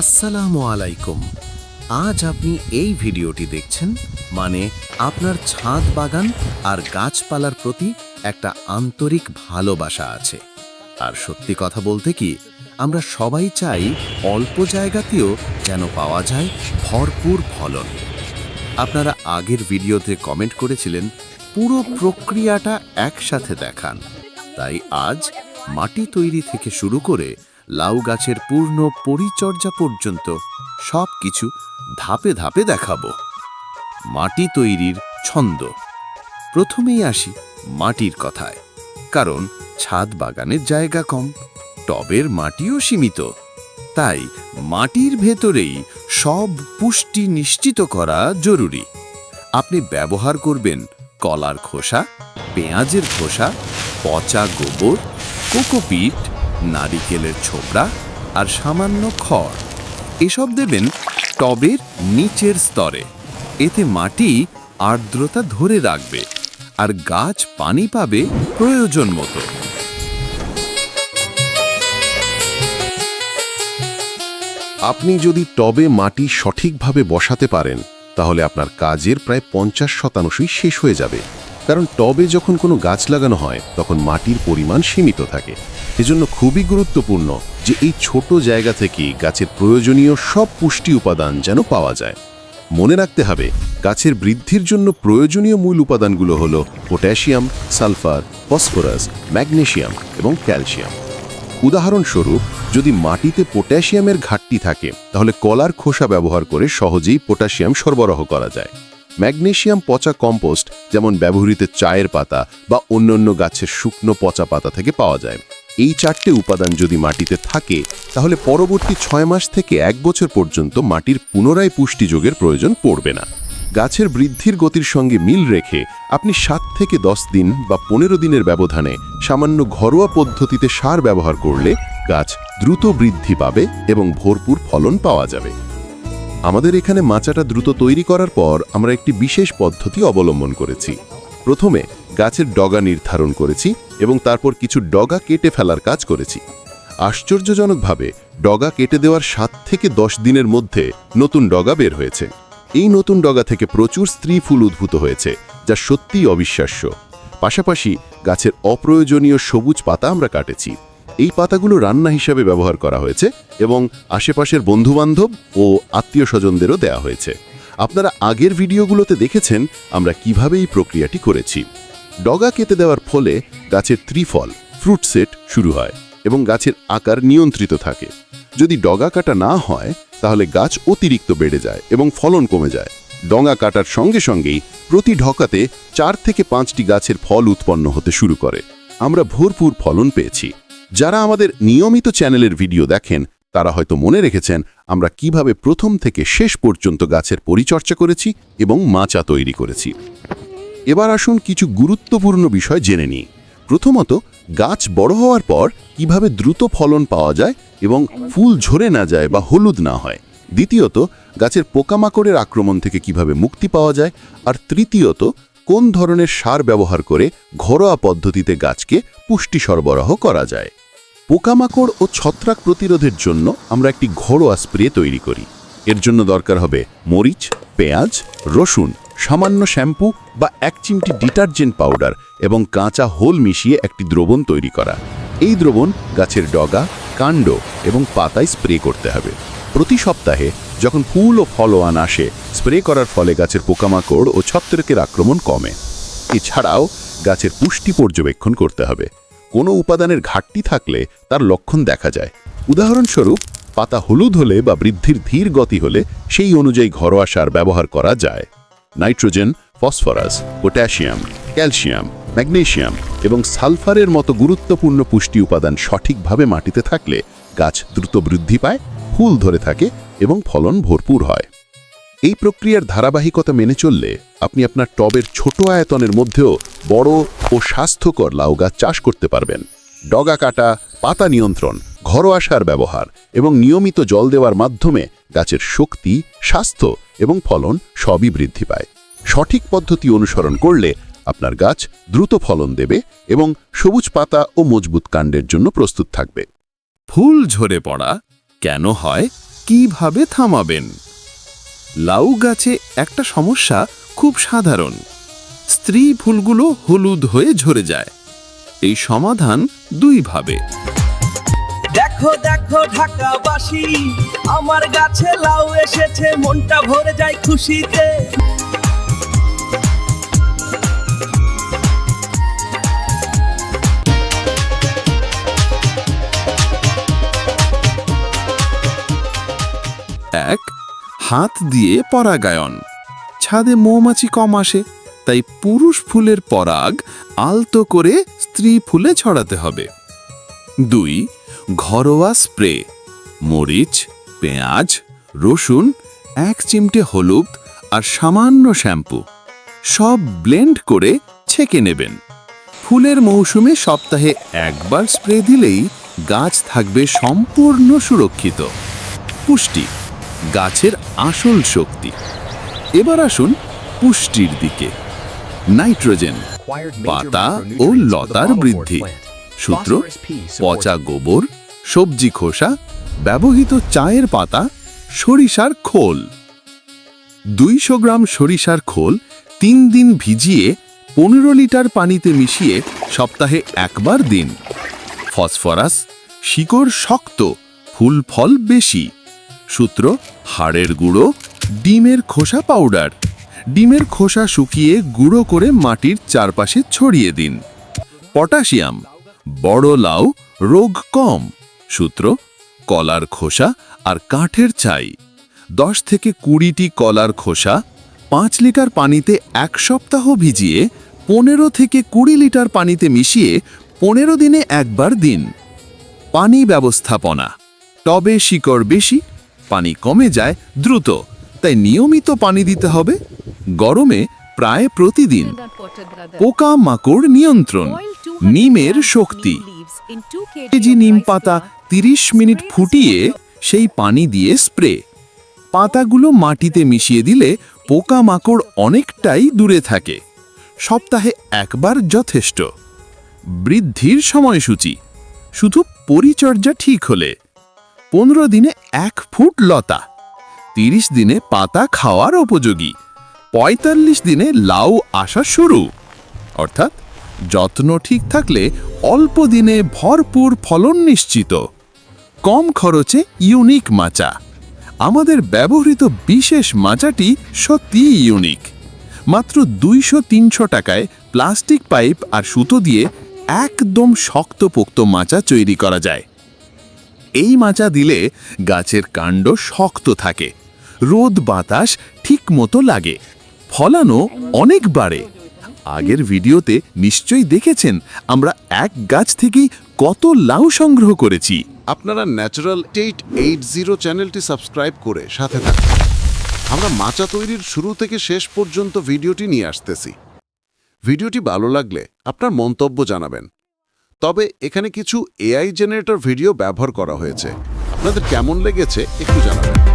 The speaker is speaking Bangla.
আসসালামু আলাইকুম। আজ আপনি এই ভিডিওটি দেখছেন মানে আপনার ছাদ বাগান আর গাছপালার প্রতি একটা আন্তরিক ভালোবাসা আছে। আর সত্যি কথা বলতে কি, আমরা সবাই চাই অল্প জায়গাতেও যেন পাওয়া যায় ভরপুর ফলন। আপনারা আগের ভিডিওতে কমেন্ট করেছিলেন, পুরো প্রক্রিয়াটা একসাথে দেখান। তাই আজ মাটি তৈরি থেকে শুরু করে লাউ গাছের পূর্ণ পরিচর্যা পর্যন্ত সব কিছু ধাপে ধাপে দেখাবো। মাটি তৈরির ছন্দ। প্রথমেই আসি মাটির কথায়, কারণ ছাদ বাগানের জায়গা কম, টবের মাটিও সীমিত। তাই মাটির ভেতরেই সব পুষ্টি নিশ্চিত করা জরুরি। আপনি ব্যবহার করবেন কলার খোসা, পেঁয়াজের খোসা, পচা গোবর, কোকোপিট নারিকেলের ছোবড়া আর সামান্য খড়। এসব দেবেন টবের নিচের স্তরে। এতে মাটি আর্দ্রতা ধরে রাখবে আর গাছ পানি পাবে প্রয়োজন মতো। আপনি যদি টবে মাটি সঠিকভাবে বসাতে পারেন, তাহলে আপনার কাজের প্রায় পঞ্চাশ শতাংশই শেষ হয়ে যাবে। কারণ টবে যখন কোনো গাছ লাগানো হয়, তখন মাটির পরিমাণ সীমিত থাকে। এজন্য খুবই গুরুত্বপূর্ণ যে এই ছোট জায়গা থেকে গাছের প্রয়োজনীয় সব পুষ্টি উপাদান যেন পাওয়া যায়। মনে রাখতে হবে, গাছের বৃদ্ধির জন্য প্রয়োজনীয় মূল উপাদানগুলো হলো পটাশিয়াম, সালফার, ফসফরাস ম্যাগনেসিয়াম এবং ক্যালসিয়াম। উদাহরণস্বরূপ, যদি মাটিতে পটাশিয়ামের ঘাটতি থাকে, তাহলে কলার খোসা ব্যবহার করে সহজেই পটাশিয়াম সরবরাহ করা যায়। ম্যাগনেসিয়াম পচা কম্পোস্ট যেমন ব্যবহৃত চায়ের পাতা বা অন্যান্য গাছের শুকনো পচা পাতা থেকে পাওয়া যায়। এই চারটে উপাদান যদি মাটিতে থাকে, তাহলে পরবর্তী ছয় মাস থেকে এক বছর পর্যন্ত মাটির পুনরায় পুষ্টিযোগের প্রয়োজন পড়বে না। গাছের বৃদ্ধির গতির সঙ্গে মিল রেখে আপনি সাত থেকে দশ দিন বা পনেরো দিনের ব্যবধানে সামান্য ঘরোয়া পদ্ধতিতে সার ব্যবহার করলে গাছ দ্রুত বৃদ্ধি পাবে এবং ভরপুর ফলন পাওয়া যাবে। আমাদের এখানে মাচাটা দ্রুত তৈরি করার পর আমরা একটি বিশেষ পদ্ধতি অবলম্বন করেছি। প্রথমে গাছের ডগা নির্ধারণ করেছি এবং তারপর কিছু ডগা কেটে ফেলার কাজ করেছি। আশ্চর্যজনকভাবে, ডগা কেটে দেওয়ার সাত থেকে দশ দিনের মধ্যে নতুন ডগা বের হয়েছে। এই নতুন ডগা থেকে প্রচুর স্ত্রী ফুল উদ্ভূত হয়েছে, যা সত্যিই অবিশ্বাস্য। পাশাপাশি গাছের অপ্রয়োজনীয় সবুজ পাতা আমরা কাটেছি। এই পাতাগুলো রান্না হিসাবে ব্যবহার করা হয়েছে এবং আশেপাশের বন্ধুবান্ধব ও আত্মীয় স্বজনদেরও দেওয়া হয়েছে। আপনারা আগের ভিডিওগুলোতে দেখেছেন আমরা কীভাবে এই প্রক্রিয়াটি করেছি। ডগা কেটে দেওয়ার ফলে গাছের ত্রিফল, ফ্রুট সেট শুরু হয় এবং গাছের আকার নিয়ন্ত্রিত থাকে। যদি ডগা কাটা না হয়, তাহলে গাছ অতিরিক্ত বেড়ে যায় এবং ফলন কমে যায়। ডগা কাটার সঙ্গে সঙ্গেই প্রতি ঢকাতে চার থেকে পাঁচটি গাছের ফল উৎপন্ন হতে শুরু করে। আমরা ভরপুর ফলন পেয়েছি। যারা আমাদের নিয়মিত চ্যানেলের ভিডিও দেখেন তারা হয়তো মনে রেখেছেন, আমরা কীভাবে প্রথম থেকে শেষ পর্যন্ত গাছের পরিচর্যা করেছি এবং মাচা তৈরি করেছি। এবার আসুন কিছু গুরুত্বপূর্ণ বিষয় জেনে নিই। প্রথমত, গাছ বড় হওয়ার পর কীভাবে দ্রুত ফলন পাওয়া যায় এবং ফুল ঝরে না যায় বা হলুদ না হয়। দ্বিতীয়ত, গাছের পোকামাকড়ের আক্রমণ থেকে কীভাবে মুক্তি পাওয়া যায়। আর তৃতীয়ত, কোন ধরনের সার ব্যবহার করে ঘরোয়া পদ্ধতিতে গাছকে পুষ্টি সরবরাহ করা যায়। পোকামাকড় ও ছত্রাক প্রতিরোধের জন্য আমরা একটি ঘরোয়া স্প্রে তৈরি করি। এর জন্য দরকার হবে মরিচ, পেঁয়াজ, রসুন, সামান্য শ্যাম্পু বা এক চিমটি ডিটারজেন্ট পাউডার এবং কাঁচা হোল মিশিয়ে একটি দ্রবণ তৈরি করা। এই দ্রবণ গাছের ডগা, কাণ্ড এবং পাতায় স্প্রে করতে হবে। প্রতি সপ্তাহে যখন ফুল ও ফলোয়ান আসে, স্প্রে করার ফলে গাছের পোকামাকড় ও ছত্রাকের আক্রমণ কমে। এছাড়াও গাছের পুষ্টি পর্যবেক্ষণ করতে হবে। কোনো উপাদানের ঘাটতি থাকলে তার লক্ষণ দেখা যায়। উদাহরণস্বরূপ, পাতা হলুদ হলে বা বৃদ্ধির ধীর গতি হলে সেই অনুযায়ী ঘরোয়া সার ব্যবহার করা যায়। Nitrogen, phosphorus, potassium, calcium magnesium এবং সালফারের মতো গুরুত্বপূর্ণ পুষ্টি উপাদান সঠিকভাবে মাটিতে থাকলে গাছ দ্রুত বৃদ্ধি পায়, ফুল ধরে থাকে এবং ফলন ভরপুর হয়। এই প্রক্রিয়ার ধারাবাহিকতা মেনে চললে আপনি আপনার টবের ছোট আয়তনের মধ্যেও বড় ও স্বাস্থ্যকর লাউ গাছ চাষ করতে পারবেন। ডগা কাটা, পাতা নিয়ন্ত্রণ, ঘরোয়া সার ব্যবহার এবং নিয়মিত জল দেওয়ার মাধ্যমে গাছের শক্তি, স্বাস্থ্য এবং ফলন সবই বৃদ্ধি পায়। সঠিক পদ্ধতি অনুসরণ করলে আপনার গাছ দ্রুত ফলন দেবে এবং সবুজ পাতা ও মজবুত কাণ্ডের জন্য প্রস্তুত থাকবে। ফুল ঝরে পড়া কেন হয়? কীভাবে থামাবেন? লাউ গাছে একটা সমস্যা খুব সাধারণ। স্ত্রী ফুলগুলো হলুদ হয়ে ঝরে যায়। এই সমাধান দুইভাবে। দেখো দেখো, ঢাকাবাসী, আমার গাছে লাউ এসেছে, মনটা ভরে যায় খুশিতে। হাত দিয়ে পরাগায়ন। ছাদে মৌমাছি কম আসে, তাই পুরুষ ফুলের পরাগ আলতো করে স্ত্রী ফুলে ছড়াতে হবে। দুই, ঘরোয়া স্প্রে। মরিচ, পেঁয়াজ, রসুন, এক চিমটে হলুদ আর সামান্য শ্যাম্পু। সব ব্লেন্ড করে ছেঁকে নেবেন। ফুলের মৌসুমে সপ্তাহে একবার স্প্রে দিলেই গাছ থাকবে সম্পূর্ণ সুরক্ষিত। পুষ্টি। গাছের আসল শক্তি। এবার আসুন পুষ্টির দিকে। নাইট্রোজেন পাতা ও লতার বৃদ্ধি। সূত্র পচা গোবর সবজি খোসা ব্যবহৃত চায়ের পাতা সরিষার খোল। দুইশো গ্রাম সরিষার খোল তিন দিন ভিজিয়ে পনেরো লিটার পানিতে মিশিয়ে সপ্তাহে একবার দিন। ফসফরাস শিকড় শক্ত ফুল ফল বেশি। সূত্র, হাড়ের গুঁড়ো, ডিমের খোসা পাউডার। ডিমের খোসা শুকিয়ে গুঁড়ো করে মাটির চারপাশে ছড়িয়ে দিন। পটাশিয়াম, বড় লাউ, রোগ কম। সূত্র, কলার খোসা আর কাঠের চাই দশ থেকে কুড়িটি কলার খোসা পাঁচ লিটার পানিতে এক সপ্তাহ ভিজিয়ে পনেরো থেকে কুড়ি লিটার পানিতে মিশিয়ে পনেরো দিনে একবার দিন। পানি ব্যবস্থাপনা, টবে শিকড় বেশি পানি কমে যায় দ্রুত। তাই নিয়মিত পানি দিতে হবে। গরমে প্রায় প্রতিদিন পোকা মাকড় নিয়ন্ত্রণ, নিমের শক্তি। কেজি নিম পাতা তিরিশ মিনিট ফুটিয়ে সেই পানি দিয়ে স্প্রে। পাতাগুলো মাটিতে মিশিয়ে দিলে পোকা মাকড় অনেকটাই দূরে থাকে। সপ্তাহে একবার যথেষ্ট। বৃদ্ধির সময়সূচি। শুধু পরিচর্যা ঠিক হলে পনেরো দিনে এক ফুট লতা, তিরিশ দিনে পাতা খাওয়ার উপযোগী, পঁয়তাল্লিশ দিনে লাউ আসা শুরু। অর্থাৎ যত্ন ঠিক থাকলে অল্প দিনে ভরপুর ফলন নিশ্চিত। কম খরচে ইউনিক মাচা। আমাদের ব্যবহৃত বিশেষ মাচাটি সত্যিই ইউনিক। মাত্র দুইশো তিনশো টাকায় প্লাস্টিক পাইপ আর সুতো দিয়ে একদম শক্তপোক্ত মাচা তৈরি করা যায়। এই মাচা দিলে গাছের কাণ্ড শক্ত থাকে। রোদ বাতাস ঠিক মতো লাগে। ফলানো অনেক বাড়ে। আগের ভিডিওতে নিশ্চয়ই দেখেছেন আমরা এক গাছ থেকেই কত লাউ সংগ্রহ করেছি। আপনারা ন্যাচারাল এইট এইট জিরো চ্যানেলটি সাবস্ক্রাইব করে সাথে থাকুন। আমরা মাচা তৈরির শুরু থেকে শেষ পর্যন্ত ভিডিওটি নিয়ে আসতেছি। ভিডিওটি ভালো লাগলে আপনার মন্তব্য জানাবেন। তবে এখানে কিছু এআই জেনারেটর ভিডিও ব্যবহার করা হয়েছে। আপনাদের কেমন লেগেছে একটু জানাবেন।